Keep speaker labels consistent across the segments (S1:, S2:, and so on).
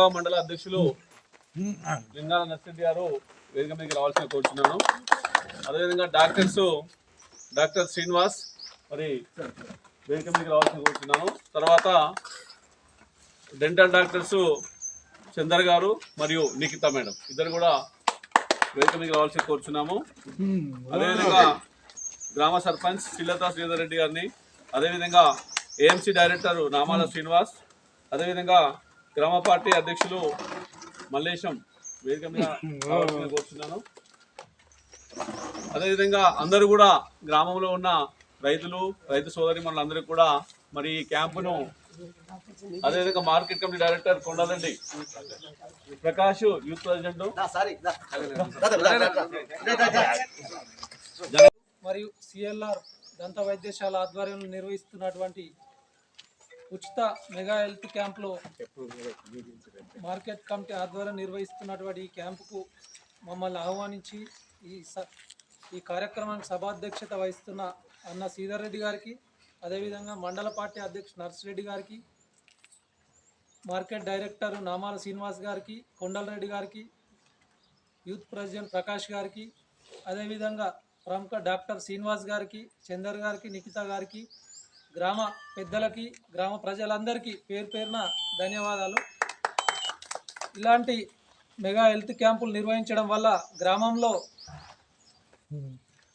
S1: నాగావ మండల అధ్యక్షులు లింగాల నర్సిరెడ్డి గారు వేదిక మీదకి రావాల్సిన కోరుతున్నాను అదేవిధంగా డాక్టర్స్ డాక్టర్ శ్రీనివాస్ మరి వేదిక మీదకి రావాల్సిన కోరుతున్నాను తర్వాత డెంటల్ డాక్టర్స్ చందర్ గారు మరియు నిఖిత మేడం. ఇద్దరు కూడా వేదిక మీదకి రావాల్సిన కోరుచున్నాము. అదేవిధంగా గ్రామ సర్పంచ్ శ్రీలత శ్రీధర్ రెడ్డి గారిని అదేవిధంగా ఏఎంసీ డైరెక్టర్ నామాల శ్రీనివాస్ అదేవిధంగా గ్రామ పార్టీ అధ్యక్షులు మల్లేశం వేదిక మీద కోరుతున్నాను అదేవిధంగా అందరూ కూడా గ్రామంలో ఉన్న రైతులు రైతు సోదరి మనందరికీ కూడా మరి ఈ క్యాంపును అదేవిధంగా market committee director Kondareddy Prakash youth president.
S2: మరియు సిఎల్ఆర్ దంత వైద్యశాల ఆధ్వర్యంలో నిర్వహిస్తున్నటువంటి ఉచిత మెగా హెల్త్ క్యాంప్లో మార్కెట్ కమిటీ ఆధ్వర్యం నిర్వహిస్తున్నటువంటి ఈ క్యాంపుకు మమ్మల్ని ఆహ్వానించి ఈ స ఈ కార్యక్రమానికి సభాధ్యక్షత వహిస్తున్న అన్న శ్రీధర్ రెడ్డి గారికి అదేవిధంగా మండల పార్టీ అధ్యక్షుడు నర్సిరెడ్డి గారికి మార్కెట్ డైరెక్టర్ నామాల శ్రీనివాస్ గారికి కొండలరెడ్డి గారికి యూత్ ప్రెసిడెంట్ ప్రకాష్ గారికి అదేవిధంగా ప్రముఖ డాక్టర్ శ్రీనివాస్ గారికి చందర్ గారికి నిఖిత గారికి గ్రామ పెద్దలకి గ్రామ ప్రజలందరికీ పేరు పేరున ధన్యవాదాలు. ఇలాంటి మెగా హెల్త్ క్యాంపులు నిర్వహించడం వల్ల గ్రామంలో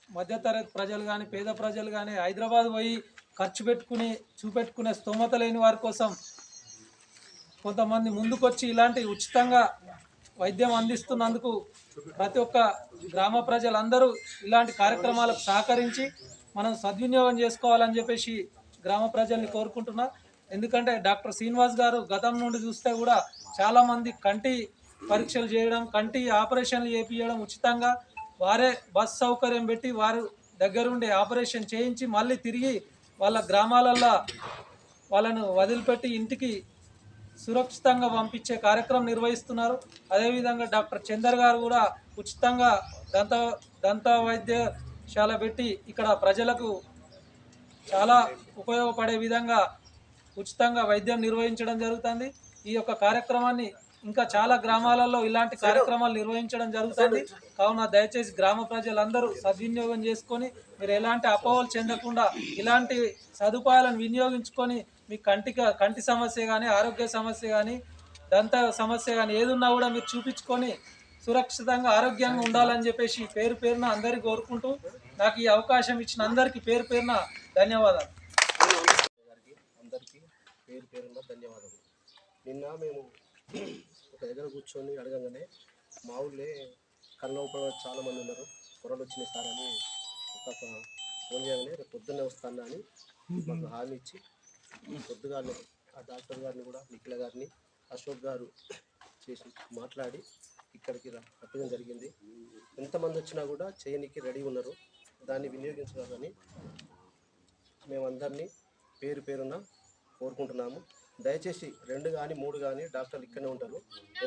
S2: మధ్యతరగతి ప్రజలు కానీ పేద ప్రజలు కానీ హైదరాబాద్ పోయి ఖర్చు పెట్టుకుని చూపెట్టుకునే స్తోమత లేని వారి కోసం కొంతమంది ముందుకొచ్చి ఇలాంటి ఉచితంగా వైద్యం అందిస్తున్నందుకు ప్రతి ఒక్క గ్రామ ప్రజలందరూ ఇలాంటి కార్యక్రమాలకు సహకరించి మనం సద్వినియోగం చేసుకోవాలని చెప్పేసి గ్రామ ప్రజల్ని కోరుకుంటున్నా. ఎందుకంటే డాక్టర్ శ్రీనివాస్ గారు గతం నుండి చూస్తే కూడా చాలామంది కంటి పరీక్షలు చేయడం కంటి ఆపరేషన్లు చేపించడం ఉచితంగా వారే బస్ సౌకర్యం పెట్టి వారు దగ్గరుండి ఆపరేషన్ చేయించి మళ్ళీ తిరిగి వాళ్ళ గ్రామాలల్లో వాళ్ళను వదిలిపెట్టి ఇంటికి సురక్షితంగా పంపించే కార్యక్రమం నిర్వహిస్తున్నారు. అదేవిధంగా డాక్టర్ చందర్ గారు కూడా ఉచితంగా దంత దంత వైద్యశాల పెట్టి ఇక్కడ ప్రజలకు చాలా ఉపయోగపడే విధంగా ఉచితంగా వైద్యం నిర్వహించడం జరుగుతుంది. ఈ యొక్క కార్యక్రమాన్ని ఇంకా చాలా గ్రామాలలో ఇలాంటి కార్యక్రమాలు నిర్వహించడం జరుగుతుంది. కావున దయచేసి గ్రామ ప్రజలందరూ సద్వినియోగం చేసుకొని మీరు ఎలాంటి అపోహలు చెందకుండా ఇలాంటి సదుపాయాలను వినియోగించుకొని మీ కంటికి కంటి సమస్య కానీ ఆరోగ్య సమస్య కానీ దంత సమస్య కానీ ఏదున్నా కూడా మీరు చూపించుకొని సురక్షితంగా ఆరోగ్యంగా ఉండాలని చెప్పేసి పేరు పేరున అందరికీ కోరుకుంటూ నాకు ఈ అవకాశం ఇచ్చిన అందరికీ పేరు పేరున ధన్యవాదాలు.
S3: గారికి అందరికీ పేరు పేరున్న ధన్యవాదాలు. నిన్న మేము ఒక దగ్గర కూర్చొని అడగంగానే మా ఊళ్ళే కన్నోపడ చాలా మంది ఉన్నారు. కొరలు వచ్చినాయి సార్ అని ఒక ఫోన్ చేయగానే రేపు పొద్దున్నే వస్తాను అని మాకు హామీ ఇచ్చి పొద్దుగానే ఆ డాక్టర్ గారిని కూడా నిఖిల గారిని అశోక్ గారు చేసి మాట్లాడి ఇక్కడికి రా రప్పడం జరిగింది. ఎంతమంది వచ్చినా కూడా చేయనికి రెడీ ఉన్నారు. దాన్ని వినియోగించగలని మేమందరినీ పేరు పేరున కోరుకుంటున్నాము. దయచేసి రెండు కానీ మూడు కానీ డాక్టర్లు ఇక్కడనే ఉంటారు.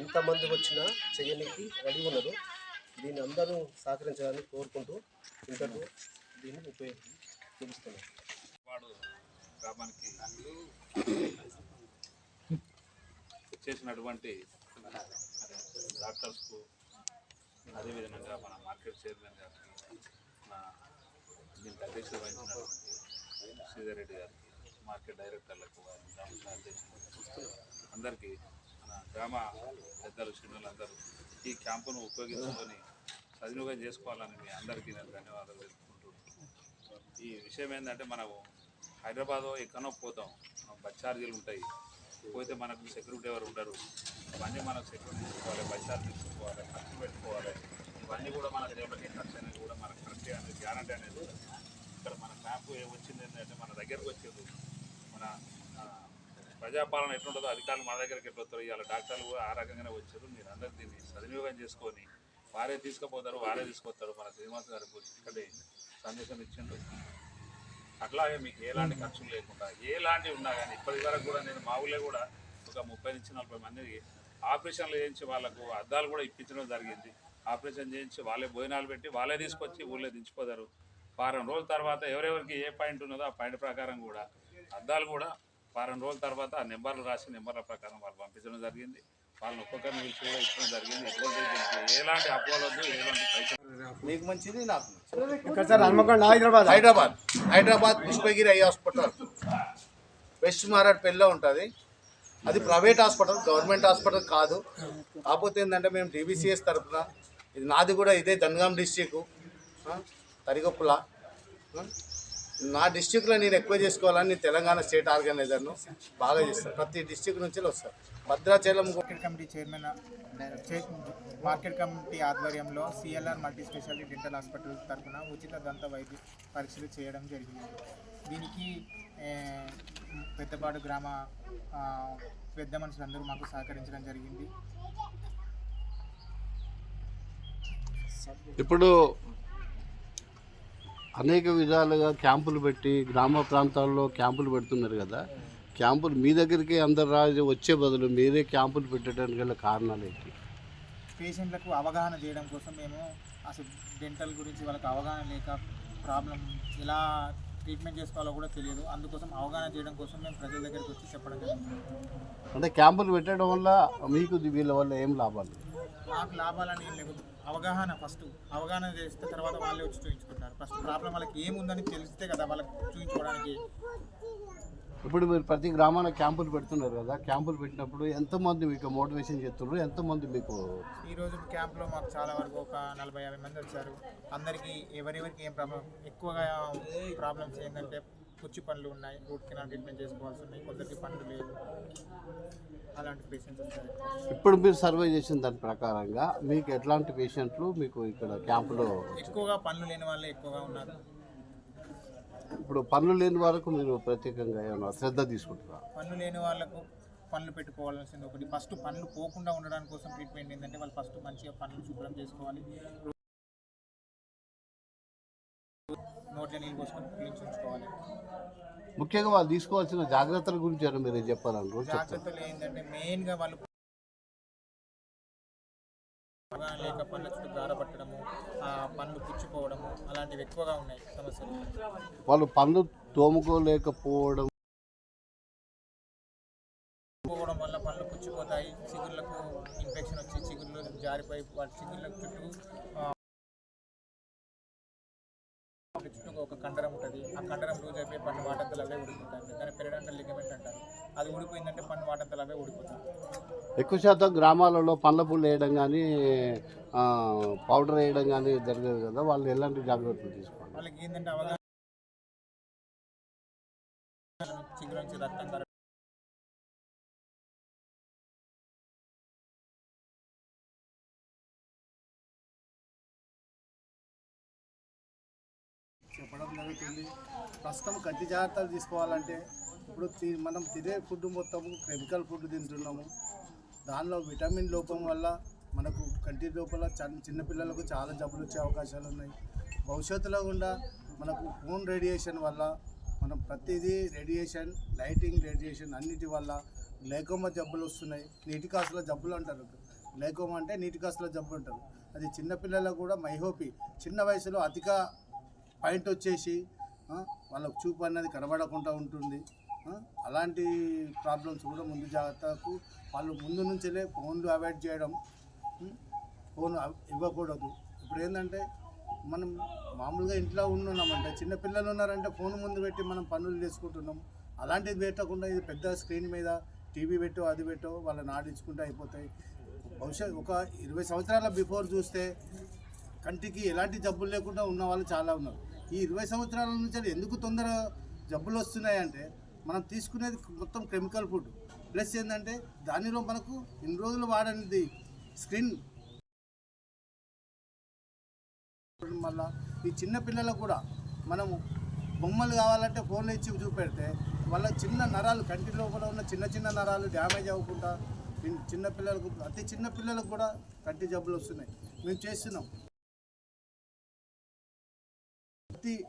S3: ఎంతమంది వచ్చినా చేయనికి రెడీ ఉన్నారు. దీన్ని అందరూ సహకరించాలని కోరుకుంటూ ఇంతకు దీన్ని ఉపయోగి
S4: వాడు గ్రామానికి చేసినటువంటి డాక్టర్స్కు అదేవిధంగా మన మార్కెట్ చైర్మన్ గారికి మన దీనికి అధ్యక్షత వహించినటువంటి శ్రీధర్ రెడ్డి గారికి మార్కెట్ డైరెక్టర్లకు గ్రామ అందరికీ మన గ్రామ పెద్దలు చిన్నలందరూ ఈ క్యాంపును ఉపయోగించుకొని సద్వినియోగం చేసుకోవాలని మీ అందరికీ నేను ధన్యవాదాలు తెలుపుకుంటున్నాను ఈ విషయం ఏంటంటే మనము హైదరాబాద్ ఎక్కడో పోతాం. బస్ ఛార్జీలు ఉంటాయి. పోతే మనకు సెక్యూరిటీ ఎవరు ఉండరు. ఇవన్నీ మనకు సెక్యూరిటీ తీసుకోవాలి బస్ ఛార్జ్ తీసుకోవాలి ఖర్చు పెట్టుకోవాలి. ఇవన్నీ కూడా మన రేపటి ఖర్చు అనేది కూడా మనకు కరెక్ట్ అనేది గ్యారంటీ అనేది ఉండదు. వచ్చింది ఏంటంటే మన దగ్గరకు వచ్చేది. మన ప్రజాపాలన ఎట్లుంటుందో అధికారులు మన దగ్గరికి ఎట్లా వస్తారు ఇవాళ డాక్టర్లు కూడా ఆ రకంగానే వచ్చారు. మీరు అందరు దీన్ని సద్వినియోగం చేసుకొని వారే తీసుకుపోతారు వారే తీసుకొస్తారు మన శ్రీనివాస్ గారి గురించి ఇక్కడే సందేశం ఇచ్చిండు. అట్లాగే మీకు ఎలాంటి ఖర్చులు లేకుండా ఎలాంటివి ఉన్నా కానీ ఇప్పటి వరకు కూడా నేను మా ఊళ్ళో కూడా ఒక ముప్పై నుంచి నలభై మందికి ఆపరేషన్లు చేయించి వాళ్ళకు అద్దాలు కూడా ఇప్పించడం జరిగింది. ఆపరేషన్ చేయించి వాళ్ళే భోజనాలు పెట్టి వాళ్ళే తీసుకొచ్చి ఊళ్ళో దించిపోతారు. వారం రోజుల తర్వాత ఎవరెవరికి ఏ పాయింట్ ఉన్నదో ఆ పాయింట్ ప్రకారం కూడా అద్దాలు కూడా వారం రోజుల తర్వాత ఆ నెంబర్లు రాసి నెంబర్ల ప్రకారం వాళ్ళు పంపించడం జరిగింది. వాళ్ళని ఒక్కొక్కరిని పిలిచి కూడా ఇచ్చడం జరిగింది. ఎటువంటి ఎలాంటి అపోవలొద్దు ఎలాంటి పైసలు
S3: మీకు మంచిది నాకు
S5: Hyderabad.
S3: Hyderabad. Hyderabad Pushpagiri eye hospital. West మారాడ్ పెళ్ళిలో ఉంటుంది. అది ప్రైవేట్ హాస్పిటల్ గవర్నమెంట్ హాస్పిటల్ కాదు. కాకపోతే ఏంటంటే మేము డీబీసీఎస్ తరఫున ఇది నాది కూడా ఇదే జనగాం డిస్టిక్ తరిగొప్పుల. నా డిస్టిక్లో నేను ఎక్కువ చేసుకోవాలని నేను తెలంగాణ స్టేట్ ఆర్గనైజర్ను బాగా చేస్తాను ప్రతి డిస్టిక్ నుంచి వస్తారు. Bhadrachalam
S6: market committee chairman market committee ఆధ్వర్యంలో CLR multi speciality dental hospital తరఫున ఉచిత దంత వైద్య పరీక్షలు చేయడం జరిగింది. దీనికి పెద్దపాడు గ్రామ పెద్ద మనుషులందరూ మాకు సహకరించడం జరిగింది.
S7: ఇప్పుడు అనేక విధాలుగా క్యాంపులు పెట్టి గ్రామ ప్రాంతాల్లో క్యాంపులు పెడుతున్నారు కదా. క్యాంపులు మీ దగ్గరికి అందరు రాజు వచ్చే బదులు మీరే క్యాంపులు పెట్టడానికి గల కారణాలు ఏంటి?
S6: పేషెంట్లకు అవగాహన చేయడం కోసం మేము అసలు డెంటల్ గురించి వాళ్ళకి అవగాహన లేక ప్రాబ్లం ఎలా ట్రీట్మెంట్ చేసుకోవాలో కూడా తెలియదు. అందుకోసం అవగాహన చేయడం కోసం మేము ప్రజల దగ్గరికి వచ్చి చెప్పడం
S7: అంటే క్యాంపులు పెట్టడం వల్ల మీకు వీళ్ళ వల్ల ఏం లాభాలు?
S6: మాకు లాభాలని ఏం లేవు. అవగాహన ఫస్ట్. అవగాహన చేస్తే తర్వాత వాళ్ళే వచ్చి చూపించుకుంటారు ఫస్ట్ ప్రాబ్లం వాళ్ళకి ఏముందని తెలిస్తే కదా వాళ్ళకి చూపించుకోవడానికి
S7: ఇప్పుడు మీరు ప్రతి గ్రామాన క్యాంపులు పెడుతున్నారు కదా క్యాంపులు పెట్టినప్పుడు ఎంతమంది మీకు మోటివేషన్ చేస్తున్నారు? ఎంతమంది మీకు
S6: ఈ రోజు క్యాంప్లో మాకు చాలా వరకు ఒక నలభై యాభై మంది వచ్చారు. అందరికీ ఎవరెవరికి ఏం ప్రాబ్లం ఎక్కువగా ప్రాబ్లమ్స్ ఏంటంటే పుచ్చి పనులు ఉన్నాయి రూట్ కెనాల్ ట్రీట్మెంట్ చేసుకోవాల్సి ఉన్నాయి కొందరికి పనులు లేవు అలాంటి పేషెంట్స్ వచ్చారు.
S7: ఇప్పుడు మీరు సర్వే చేసిన దాని ప్రకారంగా మీకు ఎట్లాంటి పేషెంట్లు మీకు ఇక్కడ క్యాంపులో
S6: ఎక్కువగా పనులు లేని వాళ్ళే ఎక్కువగా ఉన్నారు.
S7: ఇప్పుడు పనులు లేని వరకు మీరు ప్రత్యేకంగా ఏమైనా శ్రద్ధ తీసుకుంటారా
S6: పనులు లేని వాళ్ళకు పనులు పెట్టుకోవాల్సింది ఒకటి. ఫస్ట్ పనులు పోకుండా ఉండడానికి కోసం ట్రీట్మెంట్ ఏంటంటే వాళ్ళు ఫస్ట్ మంచిగా పనులు శుభ్రం చేసుకోవాలి. నోట్లో నీళ్ళు పోసుకొని
S7: ముఖ్యంగా వాళ్ళు తీసుకోవాల్సిన జాగ్రత్తల గురించి మీరు చెప్తాను
S6: జాగ్రత్తలు ఏంటంటే మెయిన్గా వాళ్ళు లేక పళ్ళ చుట్టూ గారపట్టడము పళ్ళు పుచ్చిపోవడము అలాంటివి ఎక్కువగా ఉన్నాయి సమస్యలు.
S7: వాళ్ళు పనులు తోముకోలేకపోవడం
S6: పోవడం వల్ల పళ్ళు పుచ్చిపోతాయి చిగుర్లకు ఇన్ఫెక్షన్ వచ్చి చిగుర్లు జారిపోయి వాటి చిగుర్ల చుట్టూ ఒక కండరం ఉంటుంది. ఆ కండరం లూజ్ అయిపోయి పన్ను వాటంతలు అవే ఊడిపోతాయి. దాన్ని పెరడంటల్ లిగమెంట్ అంటారు. అది ఊడిపోయిందంటే పన్ను వాటంతలు అవే ఊడిపోతాయి.
S7: ఎక్కువ శాతం గ్రామాలలో పండ్ల పుల్లు వేయడం కానీ పౌడర్ వేయడం కానీ జరగదు కదా. వాళ్ళు ఎలాంటి జాగ్రత్తలు తీసుకోవాలి?
S6: వాళ్ళకి ఏంటంటే అవగాహన రక్తం
S5: చెప్పడం జరుగుతుంది. ప్రస్తుతం కంటి జాగ్రత్తలు తీసుకోవాలంటే ఇప్పుడు తి- మనం తినే ఫుడ్ మొత్తం కెమికల్ ఫుడ్ తింటున్నాము. దానిలో విటమిన్ లోపం వల్ల మనకు కంటి లోపల చిన్నపిల్లలకు చాలా జబ్బులు వచ్చే అవకాశాలు ఉన్నాయి. భవిష్యత్తులో కూడా మనకు ఫోన్ రేడియేషన్ వల్ల మనం ప్రతిదీ రేడియేషన్ లైటింగ్ రేడియేషన్ అన్నిటి వల్ల గ్లైకోమా జబ్బులు వస్తున్నాయి. నీటి కాసుల జబ్బులు అంటారు. గ్లైకోమా అంటే నీటి కాసుల జబ్బులు అంటారు. అది చిన్నపిల్లలకు కూడా మైహోపి చిన్న వయసులో అధిక పాయింట్ వచ్చేసి వాళ్ళకు చూపు అనేది కనబడకుండా ఉంటుంది. అలాంటి ప్రాబ్లమ్స్ కూడా ముందు జాగ్రత్తకు వాళ్ళు ముందు నుంచే ఫోన్లు అవాయిడ్ చేయడం ఫోన్ ఇవ్వకూడదు. ఇప్పుడు ఏంటంటే మనం మామూలుగా ఇంట్లో ఉన్నామంటే చిన్నపిల్లలు ఉన్నారంటే ఫోన్ ముందు పెట్టి మనం పనులు చేసుకుంటున్నాం. అలాంటిది పెట్టకుండా ఇది పెద్ద స్క్రీన్ మీద టీవీ పెట్టో అది పెట్టో వాళ్ళని ఆడించుకుంటూ అయిపోతాయి. భవిష్యత్ ఒక ఇరవై సంవత్సరాల బిఫోర్ చూస్తే కంటికి ఎలాంటి జబ్బులు లేకుండా ఉన్న వాళ్ళు చాలా ఉన్నారు. ఈ ఇరవై సంవత్సరాల నుంచి ఎందుకు తొందర జబ్బులు వస్తున్నాయి అంటే మనం తీసుకునేది మొత్తం కెమికల్ ఫుడ్. ప్లస్ ఏంటంటే దానిలో మనకు ఇన్ని రోజులు వాడనిది స్క్రీన్ వల్ల ఈ చిన్న పిల్లలకు కూడా మనము బొమ్మలు కావాలంటే ఫోన్లు ఇచ్చి చూపెడితే వాళ్ళ చిన్న నరాలు కంటి లోపల ఉన్న చిన్న చిన్న నరాలు డ్యామేజ్ అవ్వకుండా చిన్న పిల్లలకు అతి చిన్న పిల్లలకు కూడా కంటి జబ్బులు వస్తున్నాయి. మేము చేస్తున్నాం. ప్రతి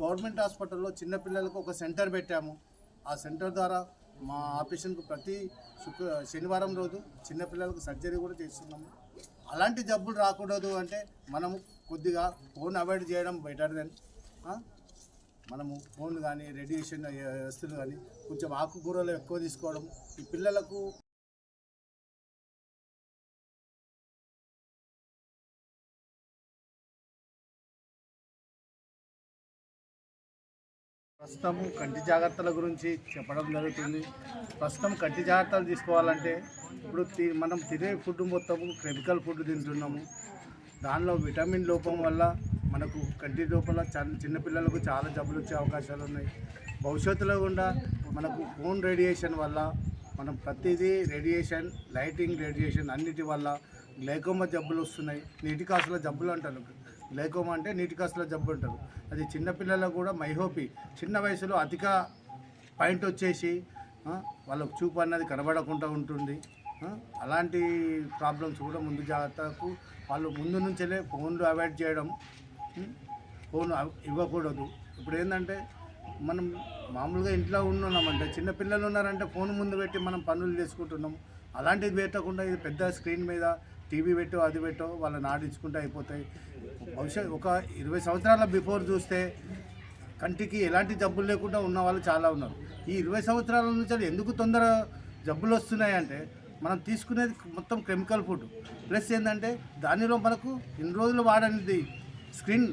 S5: గవర్నమెంట్ హాస్పిటల్లో చిన్నపిల్లలకు ఒక సెంటర్ పెట్టాము. ఆ సెంటర్ ద్వారా మా ఆపరేషన్కు ప్రతి శుక్ర శనివారం రోజు చిన్నపిల్లలకు సర్జరీ కూడా చేస్తున్నాము. అలాంటి జబ్బులు రాకూడదు అంటే మనము కొద్దిగా ఫోన్ అవాయిడ్ చేయడం బెటర్ దెన్ మనము ఫోన్ కానీ రేడియేషన్ వస్తువులు కానీ కొంచెం ఆకుకూరలు ఎక్కువ తీసుకోవడం ఈ పిల్లలకు ప్రస్తుతం కంటి జాగ్రత్తల గురించి చెప్పడం జరుగుతుంది. ప్రస్తుతం కంటి జాగ్రత్తలు తీసుకోవాలంటే ఇప్పుడు తి- మనం తినే ఫుడ్ మొత్తము కెమికల్ ఫుడ్ తింటున్నాము. దానిలో విటమిన్ లోపం వల్ల మనకు కంటి లోపల చ- చిన్నపిల్లలకు చాలా జబ్బులు వచ్చే అవకాశాలు ఉన్నాయి. భవిష్యత్తులో కూడా మనకు ఫోన్ రేడియేషన్ వల్ల మనం ప్రతిదీ రేడియేషన్ లైటింగ్ రేడియేషన్ అన్నిటి వల్ల గ్లైకోమా జబ్బులు వస్తున్నాయి. నీటి కాసుల జబ్బులు అంటారు. గ్లైకోమా అంటే నీటి కాసులో జబ్బు ఉంటారు అది చిన్నపిల్లలకు కూడా మైహోపి. చిన్న వయసులో అధిక పాయింట్ వచ్చేసి వాళ్ళకు చూపు అన్నది కనబడకుండా ఉంటుంది. అలాంటి ప్రాబ్లమ్స్ కూడా ముందు జాగ్రత్తకు వాళ్ళు ముందు నుంచే ఫోన్లు అవాయిడ్ చేయడం ఫోన్ ఇవ్వకూడదు. ఇప్పుడు ఏంటంటే మనం మామూలుగా ఇంట్లో ఉన్నామంటే చిన్నపిల్లలు ఉన్నారంటే ఫోన్ ముందు పెట్టి మనం పనులు చేసుకుంటున్నాం. అలాంటిది పెట్టకుండా ఇది పెద్ద స్క్రీన్ మీద టీవీ పెట్టో అది పెట్టో వాళ్ళని ఆడించుకుంటే అయిపోతాయి. భవిష్యత్ ఒక ఇరవై సంవత్సరాల బిఫోర్ చూస్తే కంటికి ఎలాంటి జబ్బులు లేకుండా ఉన్న వాళ్ళు చాలా ఉన్నారు. ఈ ఇరవై సంవత్సరాల నుంచి ఎందుకు తొందర జబ్బులు వస్తున్నాయి అంటే మనం తీసుకునేది మొత్తం కెమికల్ ఫుడ్ ప్లస్ ఏంటంటే దానిలో మనకు ఇన్ని రోజులు వాడనిది స్క్రీన్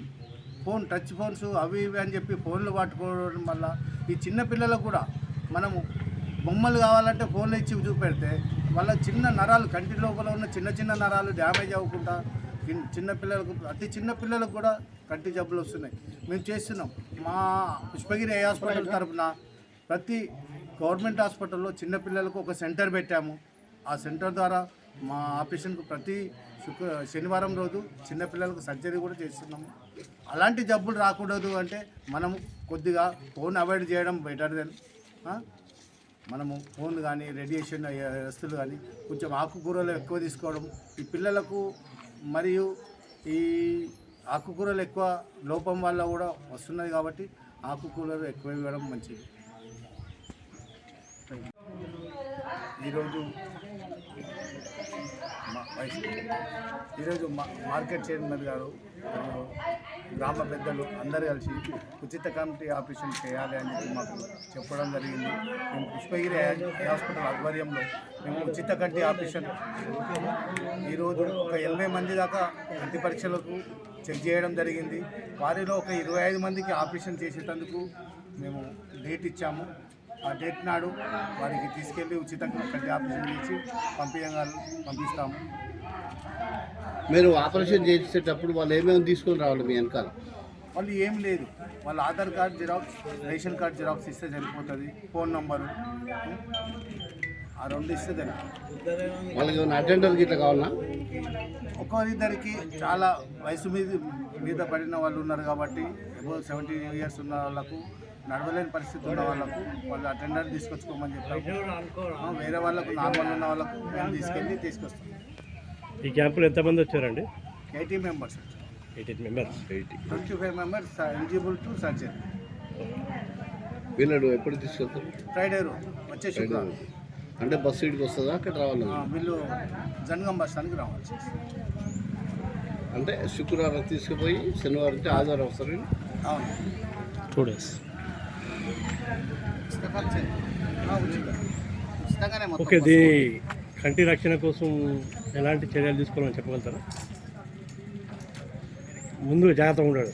S5: ఫోన్ టచ్ ఫోన్స్ అవి ఇవి అని చెప్పి ఫోన్లు పట్టుకోవడం వల్ల ఈ చిన్న పిల్లలకు కూడా మనము బొమ్మలు కావాలంటే ఫోన్లు ఇచ్చి చూపెడితే వాళ్ళ చిన్న నరాలు కంటి లోపల ఉన్న చిన్న చిన్న నరాలు డ్యామేజ్ అవ్వకుండా చిన్న- చిన్న పిల్లలకు అతి చిన్న పిల్లలకు కూడా కంటి జబ్బులు వస్తున్నాయి. మేము చేస్తున్నాం. మా పుష్పగిరి ఏ హాస్పిటల్ తరపున ప్రతి గవర్నమెంట్ హాస్పిటల్లో చిన్న పిల్లలకు ఒక సెంటర్ పెట్టాము. ఆ సెంటర్ ద్వారా మా ఆపరేషన్కు ప్రతి శుక్ర శనివారం రోజు చిన్నపిల్లలకు సర్జరీ కూడా చేస్తున్నాము. అలాంటి జబ్బులు రాకూడదు అంటే మనము కొద్దిగా ఫోన్ అవాయిడ్ చేయడం బెటర్ దెన్ మనము ఫోన్ కానీ రేడియేషన్ వస్తువులు కానీ కొంచెం ఆకుకూరలు ఎక్కువ తీసుకోవడం ఈ పిల్లలకు మరియు ఈ ఆకుకూరలు ఎక్కువ లోపం వల్ల కూడా వస్తున్నది కాబట్టి ఆకుకూరలు ఎక్కువ ఇవ్వడం మంచిది. ఈరోజు ఈరోజు మా మార్కెట్ చైర్మన్ గారు గ్రామ పెద్దలు అందరూ కలిసి ఉచిత కమిటీ ఆపరేషన్ చేయాలి అని చెప్పి మాకు చెప్పడం జరిగింది. మేము పుష్పగిరి హాస్పిటల్ ఆధ్వర్యంలో మేము ఉచిత కంటి ఆపరేషన్ ఈరోజు ఒక ఎనభై మంది దాకా కంటి పరీక్షలకు చెక్ చేయడం జరిగింది. వారిలో ఒక ఇరవై ఐదు మందికి ఆపరేషన్ చేసేటందుకు మేము డేట్ ఇచ్చాము. ఆ డేట్ నాడు వారికి తీసుకెళ్ళి ఉచితంగా కంటి ఆపరేషన్ చేసి పంపించగా పంపిస్తాము.
S7: మీరు ఆపరేషన్ చేసేటప్పుడు వాళ్ళు ఏమేమి తీసుకొని రావాలి మీ వెనకాల?
S5: వాళ్ళు ఏం లేదు. వాళ్ళ Aadhaar card xerox ration card xerox ఇస్తే సరిపోతుంది. Phone number. ఆ రెండు ఇస్తే సరిపోతుంది.
S7: వాళ్ళకి ఏమైనా అటెండర్ గిట్లా కావాలన్నా
S5: ఒక్కొక్కరిద్దరికి చాలా వయసు మీద మీద పడిన వాళ్ళు ఉన్నారు కాబట్టి ఎబో సెవెంటీ ఇయర్స్ ఉన్న వాళ్ళకు నడవలేని పరిస్థితి ఉన్న వాళ్ళకు వాళ్ళు అటెండర్ తీసుకొచ్చుకోమని చెప్పాము ఆ, వేరే వాళ్ళకు నార్మల్ ఉన్న వాళ్ళకు మేము తీసుకెళ్ళి తీసుకొస్తాం.
S8: ఈ క్యాంపులో ఎంతమంది వచ్చారండి?
S5: Eighty members
S8: eighteen members. Eighty.
S5: Twenty five members eligible to surgery.
S7: వీళ్ళడు ఎప్పుడు తీసుకెళ్తారు?
S5: ఫ్రైడే రోజు వచ్చే శుక్రవారం.
S7: అంటే బస్సు ఇటుకి వస్తుందా అక్కడ రావాలి?
S5: ఆ, వీళ్ళు జనగం బస్ స్టాండ్కి రావాలి
S7: అంటే శుక్రవారం తీసుకుపోయి శనివారం నుంచి ఆదివారం వస్తారు?
S5: అవును.
S8: టూ డేస్ ఓకే దీని కంటి రక్షణ కోసం ఎలాంటి చర్యలు తీసుకోవాలని చెప్పగలుగుతారా? ముందు జాగ్రత్తగా ఉండాలి.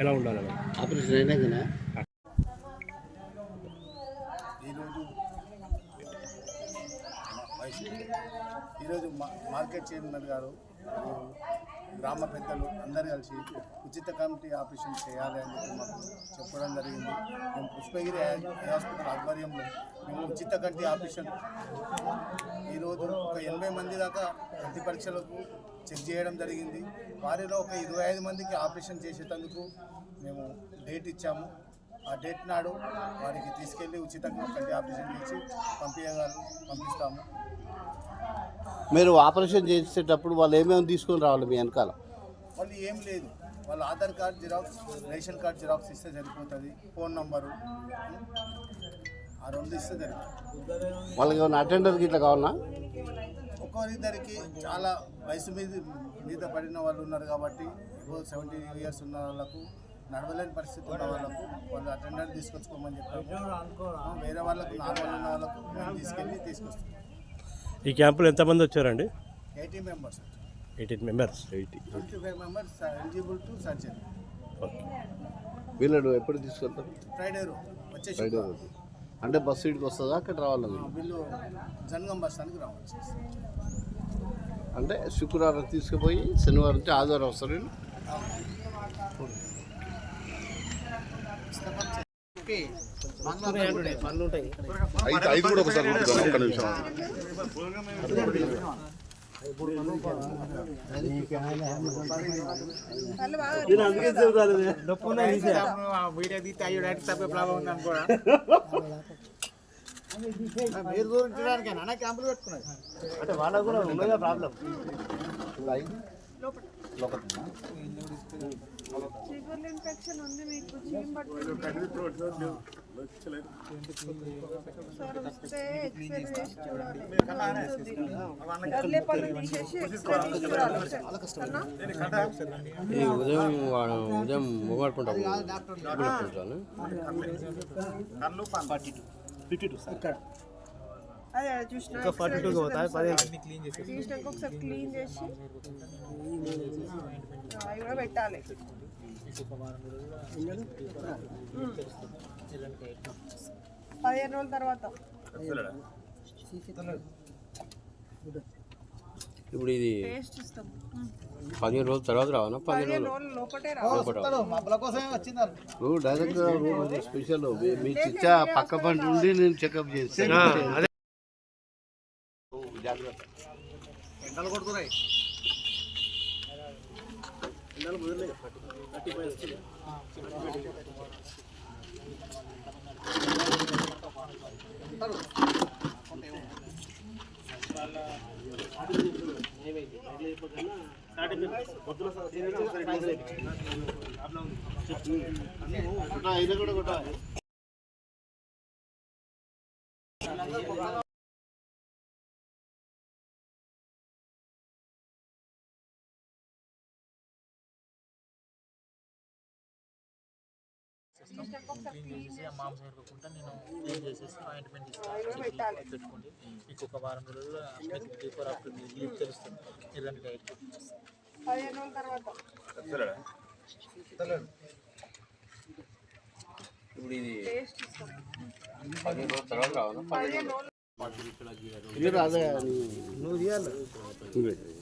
S8: ఎలా ఉండాలి
S7: ఆపరేషన్ అయినాకనే.
S5: ఈరోజు మార్కెట్ చైర్మన్ గారు గ్రామ పెద్దలు అందరూ కలిసి ఉచిత కమిటీ ఆపరేషన్ చేయాలి అని చెప్పి మాకు చెప్పడం జరిగింది. మేము పుష్పగిరి హాస్పిటల్ ఆధ్వర్యంలో మేము ఉచిత కమిటీ ఆపరేషన్ ఈరోజు ఒక ఎనభై మంది దాకా కంటి పరీక్షలకు చెక్ చేయడం జరిగింది. వారిలో ఒక ఇరవై ఐదు మందికి ఆపరేషన్ చేసేటందుకు మేము డేట్ ఇచ్చాము. ఆ డేట్ నాడు వారికి తీసుకెళ్ళి ఉచితంగా కంటి ఆపరేషన్ చేసి పంపించగల పంపిస్తాము.
S7: మీరు ఆపరేషన్ చేసేటప్పుడు వాళ్ళు ఏమేమి తీసుకొని రావాలి మీ వెనకాల?
S5: వాళ్ళు ఏం లేదు. వాళ్ళ Aadhaar card xerox ration card xerox ఇస్తే సరిపోతుంది ఫోన్ నంబరు. ఆ రెండు ఇస్తే సరిపోతుంది.
S7: వాళ్ళకి ఏమైనా అటెండర్ గిట్లా కావాలన్నా
S5: ఒక్కొక్కరిద్దరికి చాలా వయసు మీద మీద పడిన వాళ్ళు ఉన్నారు కాబట్టి సెవెంటీ ఇయర్స్ ఉన్న వాళ్ళకు నడవలేని పరిస్థితి ఉన్న వాళ్ళకు వాళ్ళు అటెండర్ తీసుకొచ్చుకోమని చెప్పాము ఆ, వేరే వాళ్ళకు నార్మల్ ఉన్న వాళ్ళకు తీసుకెళ్ళి తీసుకొస్తాం.
S8: ఈ క్యాంపులో ఎంతమంది వచ్చారండి?
S5: Eighty members
S8: eighteen members eighty
S5: twenty five members eligible to surgery
S8: okay
S7: వీళ్ళడు ఎప్పుడు తీసుకెళ్తారు
S5: ఫ్రైడే రోజు. వచ్చే
S7: ఫ్రైడే. రోజు. అంటే బస్సు ఇటుకి వస్తుందా అక్కడ రావాలా
S5: వీళ్ళు? జనగం బస్ స్టాండ్కి రావచ్చు.
S7: అంటే శుక్రవారం తీసుకుపోయి శనివారం నుంచి ఆదివారం వస్తారు వీళ్ళు?
S9: ఐదు ఐదు కూడా ఒకసారి కొట్టుదాం, ఒక్క నిమిషం
S6: వీడియో తీస్తే అయ్యో డైరెక్ట్ తప్పే ప్రాబ్లం ఉంది అనుకోరా
S5: మీరు చూపించడానికి నాన్న క్యాంపులు పెట్టుకున్నది
S7: అంటే వాళ్ళకు కూడా ఉన్నదా ప్రాబ్లం
S10: చిగుర్ల ఇన్ఫెక్షన్ ఉంది మీకు చీమ్ పట్టుకుంది సార్ వస్తే ఎక్స్రే చేసి చూడాలి. కదిలే పళ్ళు తీసేసి ఎక్స్రే తీసి చూడాలి అన్నా?
S8: ఉదయం ఉదయం మొగాడుకుంటాం
S10: అదే చూసిన చూసినాక ఒకసారి క్లీన్ చేసి. ఆ, అవి కూడా పెట్టాలి. పదిహేను రోజుల తర్వాత.
S8: ఇప్పుడు ఇది. పదిహేను రోజుల తర్వాత రావనా
S10: పదిహేను రోజుల. రావాలి.
S7: డైరెక్ట్ స్పెషల్ మీ- మీ చిచ్చా పక్క పంట ఉండి నేను చెకప్ చేస్తాను. జాగ్రత్త.
S5: ఎండలు కొడుతున్నాయి ఎండలు అట్లా థర్టీ కూడా వస్తున్నాయి
S7: ఇది కూడా
S6: మాంసం ఎరగకుండా నేను క్లీన్ చేసేసి ఆయింట్మెంట్
S10: ఇస్తాను
S6: పెట్టుకోండి మీకు ఒక వారం రోజుల్లో మీకు బిఫోర్ ఆఫ్టర్ రిలీఫ్ తెలుస్తుంది ఎలాంటి డైట్
S10: పదిహేను రోజుల తర్వాత
S8: ఇప్పుడు ఇది పదిహేను రోజుల తర్వాత
S7: రావాలి నువ్వు తీయాలి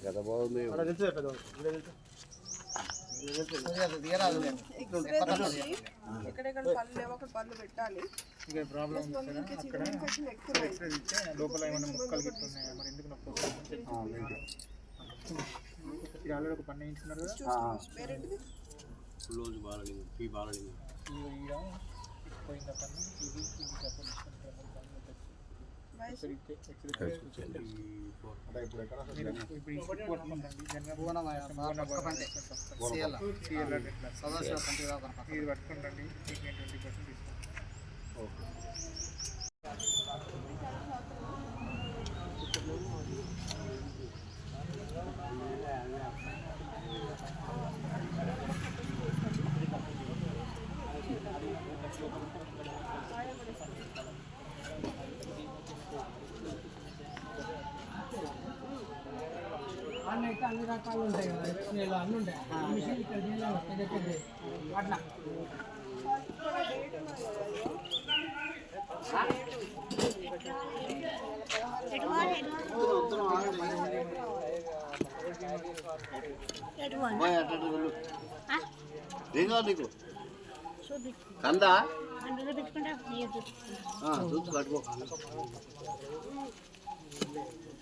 S7: కదా బాగుంది
S10: ఎక్కడెక్కడ పళ్ళు లేవో అక్కడ పళ్ళు పెట్టాలి
S6: ఇక ప్రాబ్లం
S10: ప్లస్ మళ్ళీ ఇంకా చిగురు ఇన్ఫెక్షన్ ఎక్కువ
S6: ఎక్స్రే ఇస్తే లోపల ఏమైనా ముక్కలు గిట్ల ఉన్నాయా మరి ఎందుకు నొప్పి వస్తుంది? మీరు ఆల్రెడీ ఒక పన్ను వేయించున్నారు కదా
S10: పేరేంటిది
S7: రోజు బాలలింగం పీ బాలలింగం
S6: ఈ ఈడ పోయిన పన్ను ఇది ఇది పట్టుకుందండి జనగా ఇది పట్టుకుంటండి ట్వంటీ పర్సెంట్ ఇస్తాను
S2: అన్ని రకాలు ఉంటాయి కదా ఎక్స్రేలు అన్నీ ఉంటాయి. మిషన్ ఇక్కడ చేయలేము పెద్ద పెద్ద అట్లా.
S7: పోయి అటు ఇటు వెళ్ళు.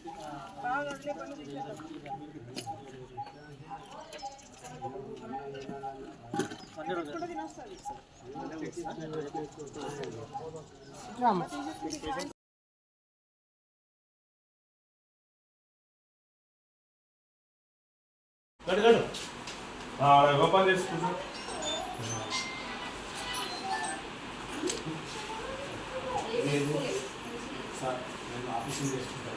S7: ఏం కావాలి
S1: ఓపెన్ చేసుకుంటా సార్ నేను ఆఫీసింగ్ చేసుకుంటాను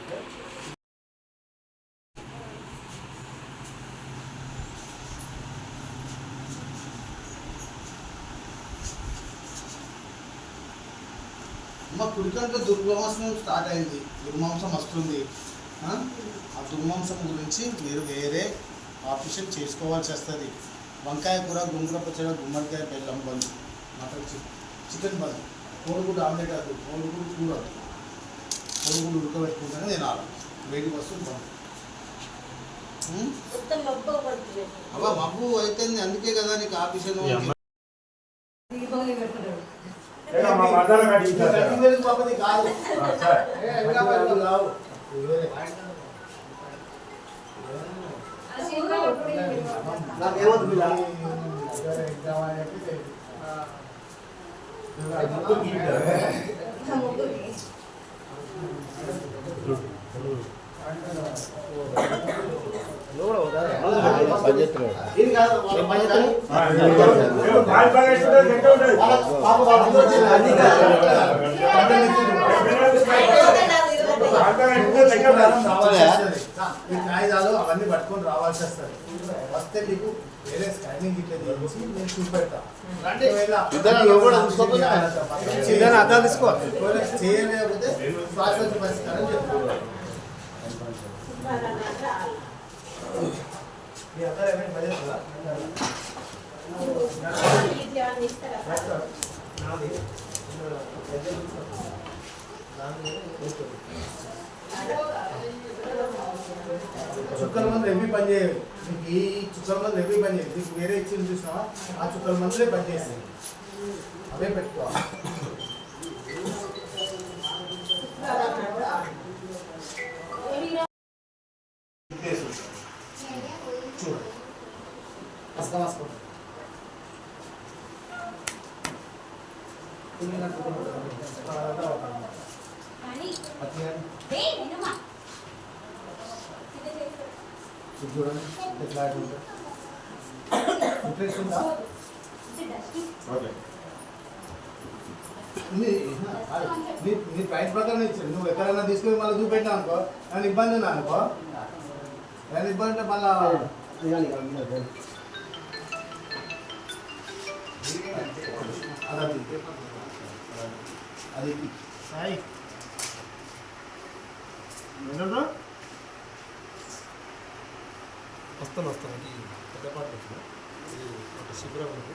S5: అమ్మ కుడికంటే దుర్మాంసం స్టార్ట్ అయింది. దుర్మాంసం వస్తుంది. ఆ? దుర్మాంసం గురించి మీరు వేరే ఆపరేషన్ చేసుకోవాల్సి వస్తుంది. వంకాయ కూర గుంగుర పచ్చడి గుమ్మడికాయ బెల్లం బంద్ మటన్ చికెన్ చికెన్ బంద్ కోడిగుడ్డు ఆమ్లెట్ అది కోడిగుడ్డు కూర. కోడిగుడ్డు ఉడకబెట్టుకుంటేనే తినాలి. వేడి వస్తుంది బంద్ ఉం? అవ్వ మబ్బు అయితే అందుకే కదా నీకు ఆఫీసు కాదు ఏ, ఇంకా మరి రావు. వేరే. నాకేమవుతుంది ఇలా? మీ కాగితాలు అవన్నీ పట్టుకొని రావాల్సి వస్తుంది వస్తే నీకు వేరే స్కానింగ్ ఇట్లా నేను చూపెడతా
S7: ఇద్దరు కూడా తీసుకోకపోతే?
S5: ఇద్దరు అర్థం తీసుకో చేయలేకపోతే శాశ్వత పరిష్కారం చెప్తాను చుక్కల మందులు ఎవరి పని చేయాలి నీకు ఈ చుక్కల మందులు ఎవరి పని చేయవు. నీకు వేరే ఇచ్చింది చూసినావా? ఆ చుక్కల మందులే పని చేసేది అవే పెట్టుకోవాలి చూడు మస్కా మస్కా చూడండి ఎట్లా ఉంటుంది ఇంట్రెస్ట్ ఉందా నీ నీ- నీ ప్రైస్ ప్రకారం ఇచ్చాడు నువ్వు ఎక్కడైనా తీసుకుని మళ్ళీ చూపెట్టినా అనుకో నన్ను ఇబ్బంది ఉన్నా అనుకో? నేను ఇబ్బంది మళ్ళా అది అది సాయి
S9: వస్తాను వస్తాను. పెద్ద పాట వచ్చిన ఒక శిబిరం ఉంది.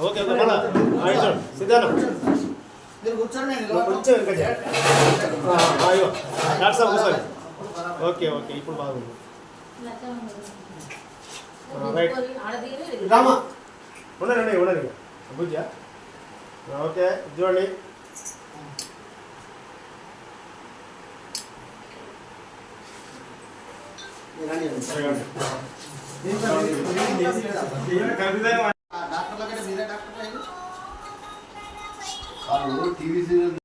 S9: ఓకే సిద్ధానం. ఓకే ఓకే ఇప్పుడు బాగుంది. రైట్ రామా. బుజ్జ ఓకే చూడండి
S5: దీంట్లో 我体育生